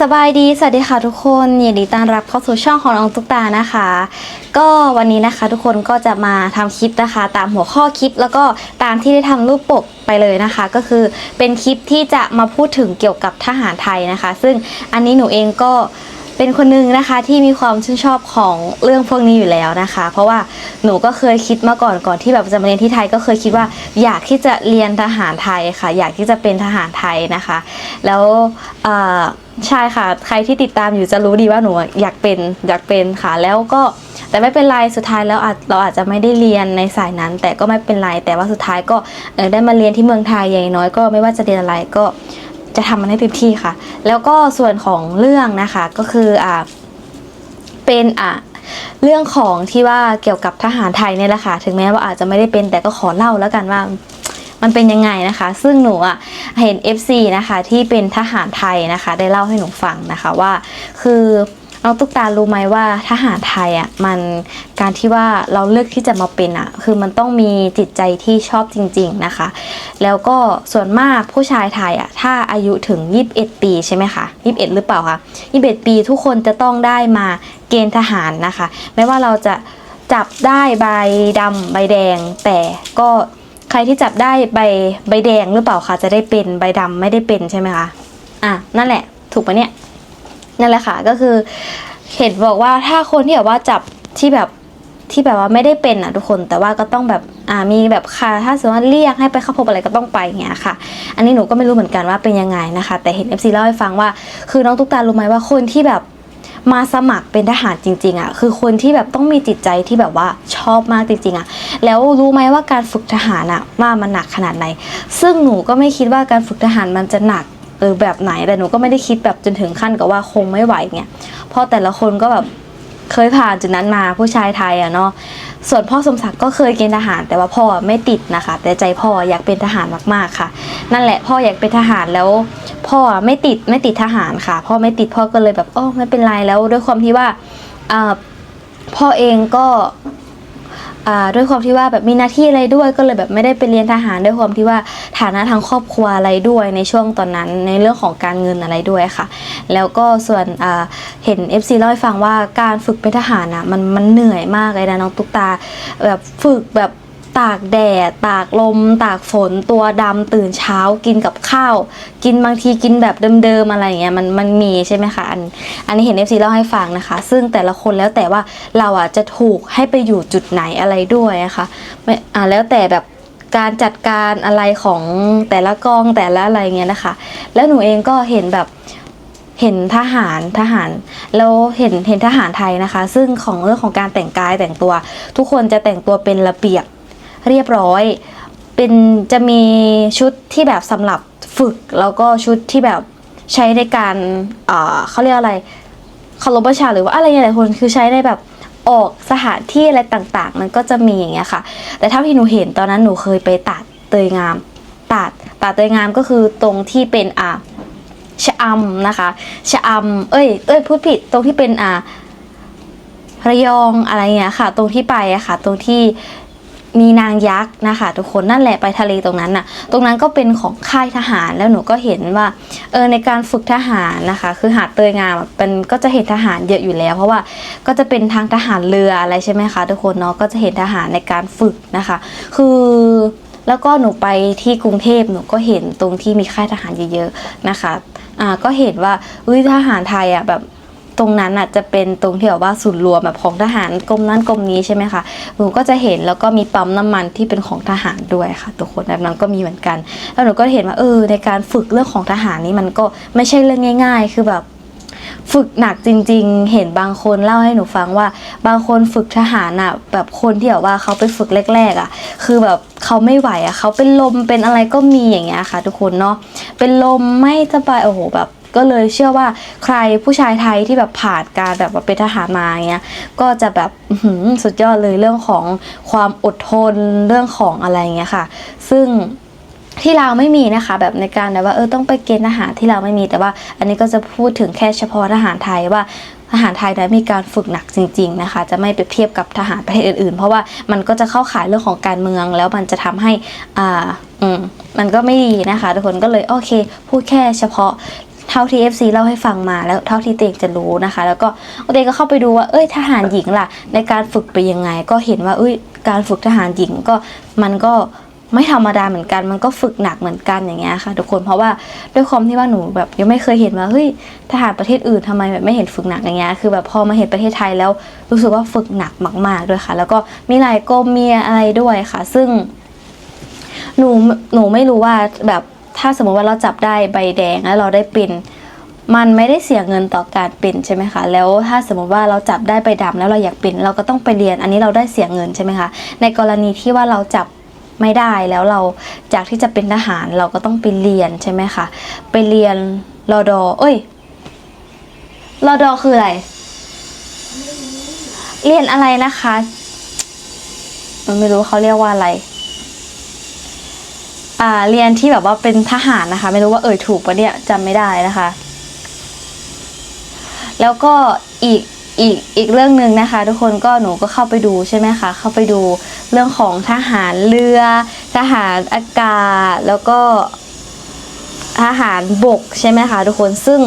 สบายดี สวัสดีค่ะทุกคนยินดีต้อนรับเข้าสู่ช่องของน้องตุ๊กตานะคะ ก็วันนี้นะคะทุกคนก็จะมาทำคลิปนะคะ ตามหัวข้อคลิปแล้วก็ตามที่ได้ทำรูปปกไปเลยนะคะ ก็คือเป็นคลิปที่จะมาพูดถึงเกี่ยวกับทหารไทยนะคะ ซึ่งอันนี้หนูเองก็เป็นคนหนึงนะคะที่มีความชื่นชอบของเรื่องพวกนี้อยู่แล้วนะคะ เพราะว่าหนูก็เคยคิดมาก่อนก่อนที่แบบจะมาเรียนที่ไทยก็เคยคิดว่าอยากที่จะเรียนทหารไทยค่ะ อยากที่จะเป็นทหารไทยนะคะ แล้วเอ่อ ใช่ค่ะ ใครที่ติดตามอยู่จะรู้ดีว่าหนูอยากเป็นอยากเป็นค่ะ แล้วก็แต่ไม่เป็นไรสุดท้ายแล้วอาจเราอาจจะไม่ได้เรียนในสายนั้น แต่ก็ไม่เป็นไรแต่ว่าสุดท้ายก็ได้มาเรียนที่เมืองไทยอย่างน้อยก็ไม่ว่าจะเรียนอะไรก็จะทำมันให้เต็มที่ค่ะ แล้วก็ส่วนของเรื่องนะคะก็คืออ่าเป็นอะเรื่องของที่ว่าเกี่ยวกับทหารไทยเนี่ยแหละค่ะ ถึงแม้ว่าอาจจะไม่ได้เป็นแต่ก็ขอเล่าแล้วกันว่า มันเป็นยังไงนะคะ ซึ่งหนูอะเห็น FC นะคะที่เป็นทหารไทยนะคะ ได้เล่าให้หนูฟังนะคะว่า คือน้องตุ๊กตารู้ไหมว่าทหารไทยอะมันการที่ว่าเราเลือกที่จะมาเป็นอะคือมันต้องมีจิตใจที่ชอบจริง ๆนะคะ แล้วก็ส่วนมากผู้ชายไทยอะถ้าอายุถึง 21 ปีใช่ไหมคะ21 หรือเปล่าคะ21 ปีทุกคนจะต้องได้มาเกณฑ์ทหารนะคะ ไม่ว่าเราจะจับได้ใบดำใบแดงแต่ก็ ใครที่จับได้ใบใบแดงหรือเปล่าคะจะได้เป็นใบดำไม่ได้เป็นใช่ไหมคะอะนั่นแหละ ถูกปะเนี่ยนั่นแหละค่ะก็คือเห็นบอกว่าถ้าคนที่แบบว่าจับที่แบบที่แบบว่าไม่ได้เป็นอะทุกคนแต่ว่าก็ต้องแบบอ่ามีแบบค่ะถ้าสมมติว่าเรียกให้ไปเข้าพบอะไรก็ต้องไปอย่างเงี้ยค่ะ อันนี้หนูก็ไม่รู้เหมือนกันว่าเป็นยังไงนะคะ แต่เห็น FC เล่าให้ฟังว่า คือน้องตุ๊กตารู้ไหมว่าคนที่แบบ มาสมัครเป็นทหารจริงๆอะคือคนที่แบบต้องมีจิตใจที่แบบว่าชอบมากจริงๆอะแล้วรู้ไหมว่าการฝึกทหารอะว่ามันหนักขนาดไหน ซึ่งหนูก็ไม่คิดว่าการฝึกทหารมันจะหนักหรือแบบไหนแต่หนูก็ไม่ได้คิดแบบจนถึงขั้นกับว่าคงไม่ไหวเงี้ยเพราะแต่ละคนก็แบบเคยผ่านจุดนั้นมาผู้ชายไทยอะเนาะส่วนพ่อสมศักดิ์ก็เคยเกณฑ์ทหาร แต่ว่าพ่อไม่ติดนะคะ แต่ใจพ่ออยากเป็นทหารมากๆค่ะ นั่นแหละ พ่ออยากเป็นทหารแล้ว พ่อไม่ติดไม่ติดทหารค่ะ พ่อไม่ติดพ่อก็เลยแบบโอ้ไม่เป็นไรแล้วด้วยความที่ว่าพ่อเองก็ด้วยความที่ว่าแบบมีหน้าที่อะไรด้วยก็เลยแบบไม่ได้ไปเรียนทหารด้วยความที่ว่าฐานะทางครอบครัวอะไรด้วยในช่วงตอนนั้นในเรื่องของการเงินอะไรด้วยค่ะ แล้วก็ส่วนเห็น FC เล่าให้ฟังว่าการฝึกเป็นทหารอะมันมันเหนื่อยมากเลยนะน้องตุ๊กตาแบบฝึกแบบ ตากแดด ตากลม ตากฝนตัวดำตื่นเช้ากินกับข้าว กินบางทีกินแบบเดิมๆอะไรเงี้ยมันมันมีใช่ไหมคะอันอันนี้เห็น FC เล่าให้ฟังนะคะ ซึ่งแต่ละคนแล้วแต่ว่าเราอะจะถูกให้ไปอยู่จุดไหนอะไรด้วยนะคะไม่อ่าแล้วแต่แบบการจัดการอะไรของแต่ละกองแต่ละอะไรเงี้ยนะคะ แล้วหนูเองก็เห็นแบบเห็นทหารทหารแล้วเห็นเห็นทหารไทยนะคะ ซึ่งของเรื่องของการแต่งกายแต่งตัว ทุกคนจะแต่งตัวเป็นระเบียบ เรียบร้อย เป็นจะมีชุดที่แบบสำหรับฝึกแล้วก็ชุดที่แบบใช้ในการเขาเรียกอะไรคารพประชาหรือว่าอะไรอย่างเงี้ยคนคือใช้ในแบบออกสถานที่อะไรต่างๆ มันก็จะมีอย่างเงี้ยค่ะ แต่เท่าที่หนูเห็นตอนนั้นหนูเคยไปตัดเตยงามตัดตัดเตยงามก็คือตรงที่เป็นอ่าชะอำนะคะชะอำเอ้ยเอ้ยพูดผิดตรงที่เป็นอ่าระยองอะไรเงี้ยค่ะ ตรงที่ไปอะค่ะ ตรงที่ มีนางยักษ์นะคะ ทุกคนนั่นแหละไปทะเลตรงนั้นน่ะ ตรงนั้นก็เป็นของค่ายทหารแล้วหนูก็เห็นว่าเออในการฝึกทหารนะคะ คือหาดเตยงามเป็นก็จะเห็นทหารเยอะอยู่แล้ว เพราะว่าก็จะเป็นทางทหารเรืออะไรใช่ไหมคะทุกคนเนาะก็จะเห็นทหารในการฝึกนะคะ คือแล้วก็หนูไปที่กรุงเทพหนูก็เห็นตรงที่มีค่ายทหารเยอะๆนะคะอ่าก็เห็นว่าเฮ้ยทหารไทยอะแบบ ตรงนั้นอะจะเป็นตรงที่แบบว่าศูนย์รวมแบบของทหารกรมนั้นกรมนี้ใช่ไหมคะหนูก็จะเห็นแล้วก็มีปั๊มน้ำมันที่เป็นของทหารด้วยค่ะทุกคนแบบนั้นก็มีเหมือนกัน แล้วหนูก็เห็นว่าเออในการฝึกเรื่องของทหารนี่มันก็ไม่ใช่เรื่องง่าย ๆ คือแบบ ฝึกหนักจริง ๆ เห็นบางคนเล่าให้หนูฟังว่า บางคนฝึกทหารอะแบบคนที่แบบว่าเขาไปฝึกแรกๆอะ คือแบบเขาไม่ไหวอะเขาเป็นลมเป็นอะไรก็มีอย่างเงี้ยค่ะ ทุกคนเนาะเป็นลมไม่สบายโอ้โหแบบก็เลยเชื่อว่าใครผู้ชายไทยที่แบบผ่านการแบบว่าเป็นทหารมาอย่างเงี้ยก็จะแบบสุดยอดเลยเรื่องของความอดทนเรื่องของอะไรเงี้ยค่ะ ซึ่ง ที่เราไม่มีนะคะ แบบในการแบบว่าเออต้องไปเกณฑ์ทหารที่เราไม่มีแต่ว่า อันนี้ก็จะพูดถึงแค่เฉพาะทหารไทยว่าทหารไทยนั้นมีการฝึกหนักจริง ๆนะคะ จะไม่เปรียบเทียบกับทหารประเทศอื่นๆ เพราะว่ามันก็จะเข้าข่ายเรื่องของการเมือง แล้วมันจะทำให้อ่าอืมมันก็ไม่ดีนะคะ ทุกคนก็เลยโอเค พูดแค่เฉพาะเท่าที่ FC เล่าให้ฟังมาแล้วเท่าที่เตงจะรู้นะคะ แล้วก็เตงก็เข้าไปดูว่าเอ้ยทหารหญิงล่ะ ในการฝึกไปยังไง ก็เห็นว่าเอ้ยการฝึกทหารหญิงก็มันก็ ไม่ธรรมดาเหมือนกัน มันก็ฝึกหนักเหมือนกันอย่างเงี้ยค่ะทุกคนเพราะว่าด้วยความที่ว่าหนูแบบยังไม่เคยเห็นว่าเฮ้ยทหารประเทศอื่นทำไมแบบไม่เห็นฝึกหนักอย่างเงี้ยคือแบบพอมาเห็นประเทศไทยแล้วรู้สึกว่าฝึกหนักมาก ๆด้วยค่ะ แล้วก็มีหลายกรมมีอะไรด้วยค่ะ ซึ่ง หนูหนูไม่รู้ว่าแบบถ้าสมมติว่าเราจับได้ใบแดงแล้วเราได้เป็นมันไม่ได้เสียเงินต่อการเป็นใช่ไหมคะ แล้วถ้าสมมติว่าเราจับได้ใบดำแล้วเราอยากเป็นเราก็ต้องไปเรียน อันนี้เราได้เสียเงินใช่ไหมคะ ในกรณีที่ว่าเราจับ ไม่ได้แล้วเราจากที่จะเป็นทหารเราก็ต้องไปเรียนใช่ไหมคะ ไปเรียนรอดอเอ้ยรอดอคืออะไร เรียนอะไรนะคะ มันไม่รู้เขาเรียกว่าอะไร อ่าเรียนที่แบบว่าเป็นทหารนะคะ ไม่รู้ว่าเอ่ยถูกปะเนี่ยจำไม่ได้นะคะ แล้วก็อีก อีกอีกเรื่องหนึ่งนะคะ ทุกคนก็หนูก็เข้าไปดูใช่ไหมคะเข้าไปดูเรื่องของทหารเรือ ทหารอากาศแล้วก็ทหารบกใช่ไหมคะทุกคนซึ่ง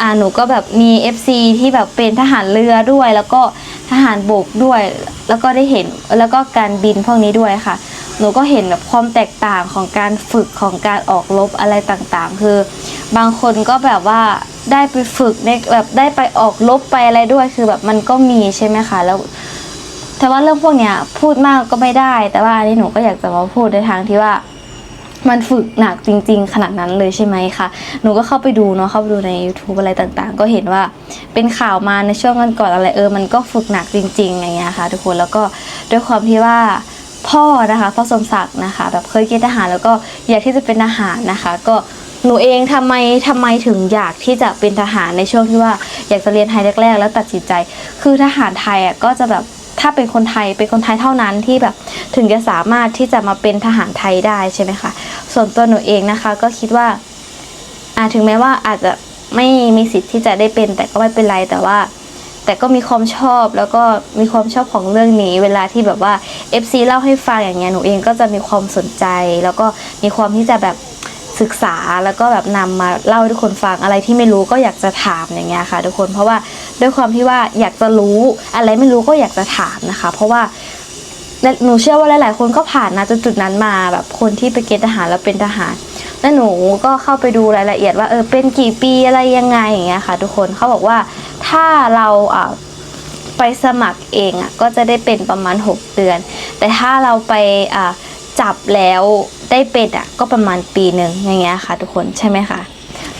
อ่าหนูก็แบบมี FC ที่แบบเป็นทหารเรือด้วย แล้วก็ทหารบกด้วย แล้วก็ได้เห็นแล้วก็การบินพวกนี้ด้วยค่ะ หนูก็เห็นแบบความแตกต่างของการฝึกของการออกรบอะไรต่างๆ คือบางคนก็แบบว่า ได้ไปฝึกในแบบได้ไปออกรบไปอะไรด้วยคือแบบมันก็มีใช่ไหมคะแล้ว แต่ว่าเรื่องพวกเนี้ยพูดมากก็ไม่ได้ แต่ว่าอันนี้หนูก็อยากจะมาพูดในทางที่ว่ามันฝึกหนักจริง ๆ ขนาดนั้นเลยใช่ไหมคะ หนูก็เข้าไปดูเนาะเข้าไปดูใน YouTube อะไรต่างๆ ก็เห็นว่าเป็นข่าวมาในช่วงกันก่อนอะไรเออ มันก็ฝึกหนักจริง ๆ อย่างเงี้ยค่ะ ทุกคนแล้วก็ด้วยความที่ว่าพ่อนะคะพ่อสมศักดิ์นะคะแบบเคยเกณฑ์ทหารแล้วก็อยากที่จะเป็นทหารนะคะ ก็ หนูเองทำไมทำไมถึงอยากที่จะเป็นทหารในช่วงที่ว่าอยากจะเรียนไทยแรก ๆ แล้วตัดสินใจ คือทหารไทยอะก็จะแบบถ้าเป็นคนไทยเป็นคนไทยเท่านั้นที่แบบถึงจะสามารถที่จะมาเป็นทหารไทยได้ใช่ไหมคะส่วนตัวหนูเองนะคะก็คิดว่าอาถึงแม้ว่าอาจจะไม่มีสิทธิ์ที่จะได้เป็น แต่ก็ไม่เป็นไรแต่ว่า แต่ก็มีความชอบแล้วก็มีความชอบของเรื่องนี้ เวลาที่แบบว่า FC เล่าให้ฟังอย่างเงี้ยหนูเองก็จะมีความสนใจ แล้วก็มีความที่จะแบบ ศึกษาแล้วก็แบบนำมาเล่าให้ทุกคนฟังอะไรที่ไม่รู้ก็อยากจะถามอย่างเงี้ยค่ะ ทุกคนเพราะว่าด้วยความที่ว่าอยากจะรู้อะไรไม่รู้ก็อยากจะถามนะคะ เพราะว่าหนูเชื่อว่าหลาย ๆ คนก็ผ่านนะจนจุดนั้นมาแบบคนที่ไปเกณฑ์ทหารแล้วเป็นทหารแล้วหนูก็เข้าไปดูรายละเอียดว่าเออเป็นกี่ปีอะไรยังไงอย่างเงี้ยค่ะ ทุกคนเขาบอกว่าถ้าเราอ่าไปสมัครเองอะก็จะได้เป็นประมาณ 6 เดือน แต่ถ้าเราไปอ่า จับแล้วได้เป็นอะก็ประมาณปีหนึ่งอย่างเงี้ยค่ะ ทุกคนใช่ไหมคะ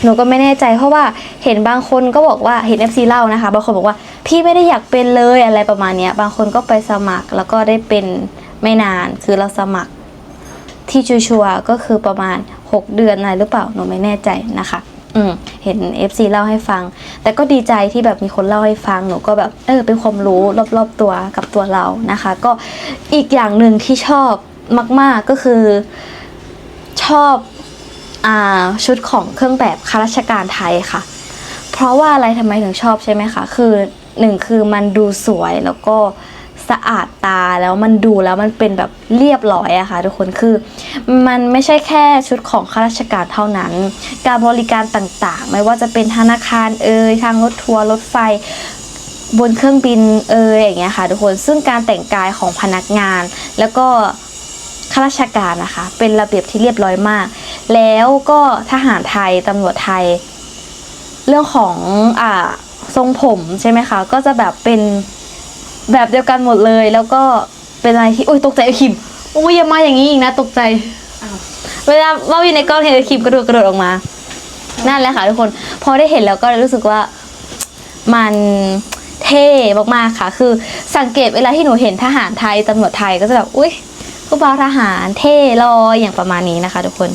หนูก็ไม่แน่ใจเพราะว่าเห็นบางคนก็บอกว่าเห็น FC เล่านะคะ บางคนบอกว่าพี่ไม่ได้อยากเป็นเลยอะไรประมาณเนี้ยบางคนก็ไปสมัครแล้วก็ได้เป็นไม่นานคือเราสมัครที่ชัวร์ก็คือประมาณ 6 เดือนอะไรหรือเปล่าหนูไม่แน่ใจนะคะ อืมเห็น FC เล่าให้ฟัง แต่ก็ดีใจที่แบบมีคนเล่าให้ฟังหนูก็แบบเออเป็นความรู้รอบๆตัวกับตัวเรานะคะ ก็อีกอย่างหนึ่งที่ชอบ มาก ๆก็คือชอบอชุดของเครื่องแบบข้าราชการไทยค่ะ เพราะว่าอะไรทำไมถึงชอบใช่ไหมคะ คือหนึ่งคือมันดูสวยแล้วก็สะอาดตาแล้วมันดูแล้วมันเป็นแบบเรียบร้อยอะค่ะทุกคนคือ มันไม่ใช่แค่ชุดของข้าราชการเท่านั้น การบริการต่างๆ ไม่ว่าจะเป็นธนาคารเอ่ยทางรถทัวร์รถไฟบนเครื่องบินเอ่ยอย่างเงี้ยค่ะทุกคนซึ่งการแต่งกายของพนักงาน แล้วก็ ข้าราชการนะคะ เป็นระเบียบที่เรียบร้อยมาก แล้วก็ทหารไทยตำรวจไทย เรื่องของอ่าทรงผมใช่ไหมคะ ก็จะแบบเป็นแบบเดียวกันหมดเลย แล้วก็เป็นอะไรที่โอ้ยตกใจไอ้คิมโอ้ยอย่ามาอย่างนี้อีกนะ ตกใจอ้าวเวลาเราอยู่ในกล้องเห็นไอ้คิมกระโดดกระโดดออกมานั่นแหละค่ะทุกคนพอได้เห็นแล้วก็รู้สึกว่ามันเท่มากๆค่ะ คือสังเกตเวลาที่หนูเห็นทหารไทยตำรวจไทยก็จะแบบ อุ้ย ผู้บ่าวทหารเท่ลอยอย่างประมาณนี้นะคะ ทุกคน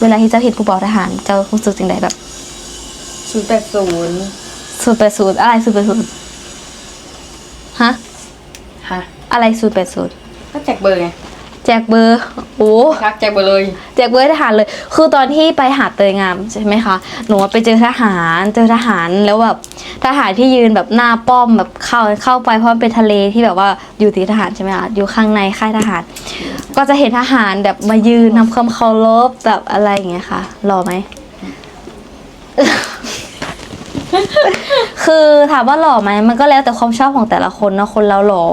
เวลาที่เจ้าเห็นผู้บ่าวทหารเจ้ารู้สึกจังไดแบบศูนย์แปดศูนย์ศูนย์แปดศูนย์อะไรศูนย์แปดศูนย์ฮะฮะอะไรศูนย์แปดศูนย์ก็แจกเบอร์ไง แจกเบอร์โอ้ทักแจกเบอร์เลย แจกเบอร์ให้ทหารเลย คือตอนที่ไปหาดเตยงามใช่ไหมคะหนูไปเจอทหารเจอทหารแล้วแบบทหารที่ยืนแบบหน้าป้อมแบบเข้าเข้าไปเพราะมันเป็นทะเลที่แบบว่าอยู่ที่ทหารใช่ไหมคะอยู่ข้างในค่ายทหาร ก็จะเห็นทหารแบบมายืนทำความเคารพแบบอะไรอย่างเงี้ยค่ะรอไหมคือถามว่าหล่อไหมมันก็แล้วแต่ความชอบของแต่ละคนเนาะคนเราหล่อ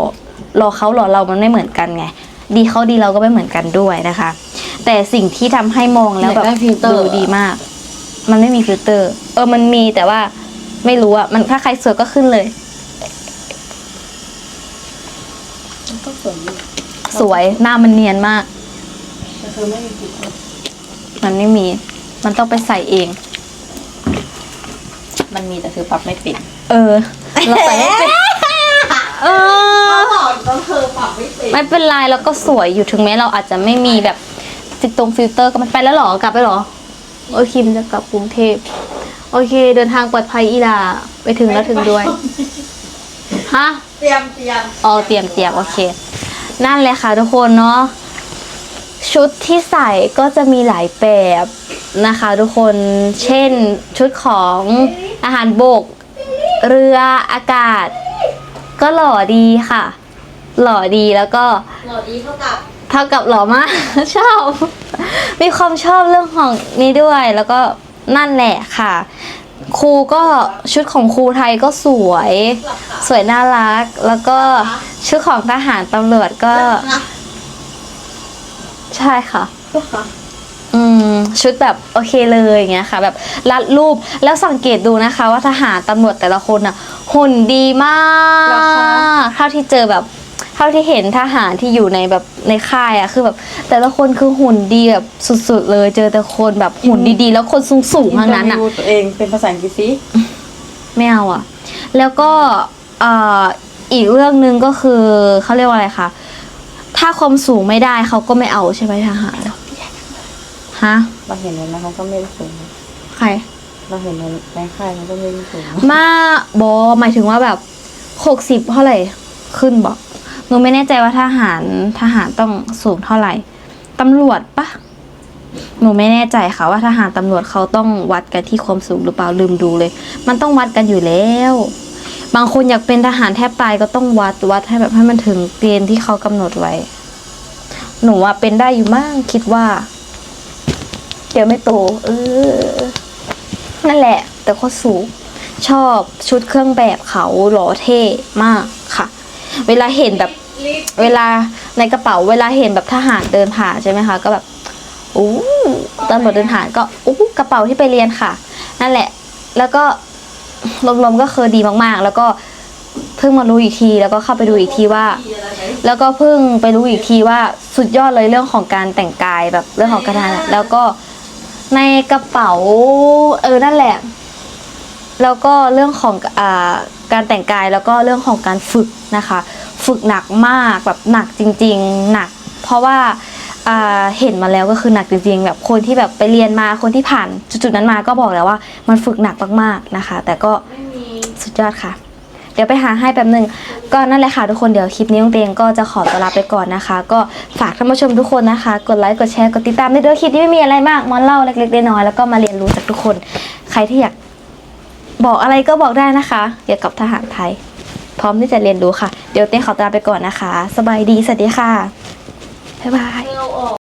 หล่อเขาหล่อเรามันไม่เหมือนกันไง ดีเขาดีเราก็ไม่เหมือนกันด้วยนะคะ แต่สิ่งที่ทำให้มองแล้วแบบอยากได้ฟิลเตอร์ดูดีมาก มันไม่มีฟิลเตอร์ เออมันมีแต่ว่าไม่รู้อะมันถ้าใครสวยก็ขึ้นเลยก็สวยอยู่สวยหน้ามันเนียนมากแต่เธอไม่มีผิดมันไม่มี มันต้องไปใส่เอง มันมีแต่เธอปรับไม่เป็นเออ เราใส่ไม่เป็น เออต้องเธอปรับไม่เป็น ไม่เป็นไรแล้วก็สวยอยู่ถึงแม้เราอาจจะไม่มีแบบติดตรงฟิลเตอร์ก็มันไปแล้วเหรอกลับไปเหรอ โอเคมันจะกลับกรุงเทพโอเค เดินทางปลอดภัยอีดาไปถึงแล้วถึงด้วยฮะเตรียมเตรียมอ๋อเตรียมเตรียมโอเค นั่นเลยค่ะทุกคนเนาะชุดที่ใส่ก็จะมีหลายแบบนะคะ ทุกคนเช่นชุดของอาหารบก เรืออากาศ ก็หล่อดีค่ะ หล่อดีแล้วก็ หล่อดีเท่ากับเท่ากับหล่อมาก ชอบ มีความชอบเรื่องของนี้ด้วยแล้วก็นั่นแหละค่ะ ครูก็ชุดของครูไทยก็สวยสวยน่ารัก แล้วก็ชุดของทหารตำรวจก็นะใช่ค่ะก็ค่ะอืมชุดแบบโอเคเลยอย่างเงี้ยค่ะ แบบรัดรูปแล้วสังเกตดูนะคะ ว่าทหารตำรวจแต่ละคนอะ หุ่นดีมากเท่าที่เจอแบบ เท่าที่เห็นทหารที่อยู่ในแบบในค่ายอะคือแบบ แต่ละคนคือหุ่นดีแบบสุดๆ เลย เจอแต่คนแบบหุ่นดีๆ แล้วคนสูงๆทั้งนั้นอะอิเตร์วิวตัวเองเป็นภาษาอังกฤษสิ ไม่เอาอะแล้วก็เอ่ออีกเรื่องหนึ่งก็คือเขาเรียกว่าอะไรคะ ถ้าความสูงไม่ได้เขาก็ไม่เอาใช่ไหมทหารฮะ เราเห็นในนั้นเขาก็ไม่ได้สูงใคร เราเห็นในในค่ายเขาก็ไม่ได้สูงมาบอหมายถึงว่าแบบหกสิบเท่าไหร่ขึ้นบอกหนูไม่แน่ใจว่าทหารทหารต้องสูงเท่าไหร่ตำรวจปะหนูไม่แน่ใจค่ะว่าทหารตำรวจเขาต้องวัดกันที่ความสูงหรือเปล่าลืมดูเลย มันต้องวัดกันอยู่แล้ว บางคนอยากเป็นทหารแทบตายก็ต้องวัดวัดให้แบบให้มันถึงเกณฑ์ที่เขากำหนดไว้ หนูว่าเป็นได้อยู่มั่งคิดว่า เดี๋ยวไม่โตเออ นั่นแหละ แต่ก็สูงชอบชุดเครื่องแบบเขาหล่อเท่มากค่ะ เวลาเห็นแบบเวลาในกระเป๋าเวลาเห็นแบบทหารเดินผ่านใช่ไหมคะก็แบบอู้ตำรวจเดินผ่านก็อู้กระเป๋าที่ไปเรียนค่ะ นั่นแหละ แล้วก็รวมๆก็คือดีมากๆ แล้วก็เพิ่งมารู้อีกทีแล้วก็เข้าไปดูอีกทีว่า แล้วก็เพิ่งไปรู้อีกทีว่าสุดยอดเลยเรื่องของการแต่งกายแบบเรื่องของการทานแล้วก็ ในกระเป๋าเออนั่นแหละ แล้วก็เรื่องของอาการแต่งกายแล้วก็เรื่องของการฝึกนะคะ ฝึกหนักมากแบบหนักจริง ๆ หนัก เพราะว่าอ่าเห็นมาแล้วก็คือหนักจริงๆแบบคนที่แบบไปเรียนมาคนที่ผ่านจุดๆนั้นมาก็บอกแล้วว่ามันฝึกหนักมากๆนะคะ แต่ก็สุดยอดค่ะ เดี๋ยวไปหาให้แป๊บหนึ่งก็นั่นแหละค่ะทุกคนเดี๋ยวคลิปนี้น้องเตงก็จะขอตัวลาไปก่อนนะคะ ก็ฝากท่านผู้ชมทุกคนนะคะ กดไลค์กดแชร์กดติดตามด้วยเด้วคลิปนี้ไม่มีอะไรมากมาเล่าเล็กๆน้อยๆแล้วก็มาเรียนรู้จากทุกคน ใครที่อยากบอกอะไรก็บอกได้นะคะเกี่ยวกับทหารไทย พร้อมที่จะเรียนรู้ค่ะ เดี๋ยวเต้ขอตัวลาไปก่อนนะคะ สบายดีสวัสดีค่ะบ๊ายบาย